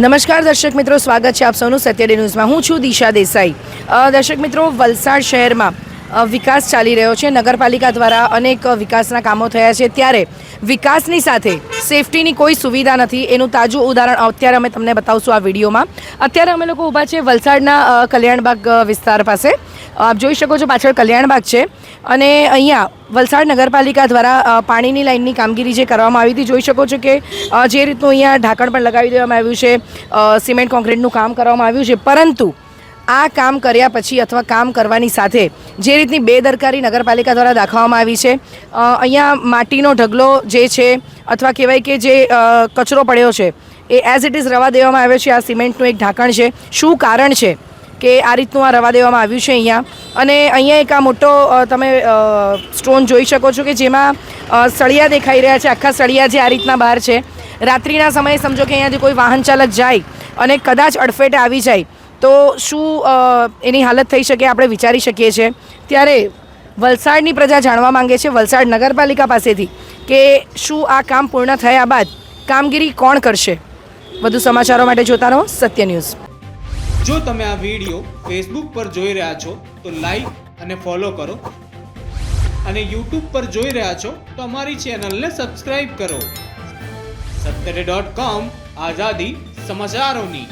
નમસ્કાર, દર્શક મિત્રો. સ્વાગત છે આપ સૌનું સત્યડે ન્યૂઝમાં. હું છું દિશા દેસાઈ. દર્શક મિત્રો, વલસાડ શહેરમાં વિકાસ ચાલી રહ્યો છે. નગરપાલિકા દ્વારા અનેક વિકાસના કામો થયા છે. ત્યારે વિકાસની સાથે સેફટીની કોઈ સુવિધા નથી. એનું તાજું ઉદાહરણ અત્યારે અમે તમને બતાવશું આ વિડીયોમાં. અત્યારે અમે લોકો ઊભા છે વલસાડના કલ્યાણબાગ વિસ્તાર પાસે. આપ જોઈ શકો છો પાછળ કલ્યાણબાગ છે. અને અહીંયા વલસાડ નગરપાલિકા દ્વારા પાણીની લાઇનની કામગીરી જે કરવામાં આવી હતી, જોઈ શકો છો કે જે રીતનું અહીંયા ઢાંકણ પણ લગાવી દેવામાં આવ્યું છે. સિમેન્ટ, કોન્ક્રીટનું કામ કરવામાં આવ્યું છે. પરંતુ આ કામ કર્યા પછી અથવા કામ કરવાની સાથે જે રીતની બેદરકારી નગરપાલિકા દ્વારા દાખવવામાં આવી છે અહીંયા માટીનો ઢગલો જે છે અથવા કહેવાય કે જે કચરો પડ્યો છે, એ એઝ ઇટ ઇઝ રવા દેવામાં આવ્યો છે. આ સિમેન્ટનું એક ઢાંકણ છે. શું કારણ છે કે આ રીતનું આ રવા દેવામાં આવ્યું છે અહીંયા? અને અહીંયા એક આ મોટો તમે સ્ટોન જોઈ શકો છો કે જેમાં સળિયા દેખાઈ રહ્યા છે. આખા સળિયા જે આ રીતના બહાર છે. રાત્રિના સમયે સમજો કે અહીંયાથી કોઈ વાહન ચાલક જાય અને કદાચ અડફેટે આવી જાય. તો શું એની હાલત થઈ શકે આપણે વિચારી શકીએ છીએ? ત્યારે વલસાડની પ્રજા જાણવા માંગે છે વલસાડ નગરપાલિકા પાસેથી કે શું આ કામ પૂર્ણ થયા બાદ કામગીરી કોણ કરશે? વધુ સમાચારો માટે જોતા રહો સત્ય ન્યૂઝ. જો તમે આ વીડિયો ફેસબુક પર જોઈ રહ્યા છો, તો લાઈક અને ફોલો કરો. અને યુટ્યુબ પર જોઈ રહ્યા છો, તો અમારી ચેનલને સબસ્ક્રાઈબ કરો. સત્તરે ડોટ કોમ આઝાદી સમાચારોની.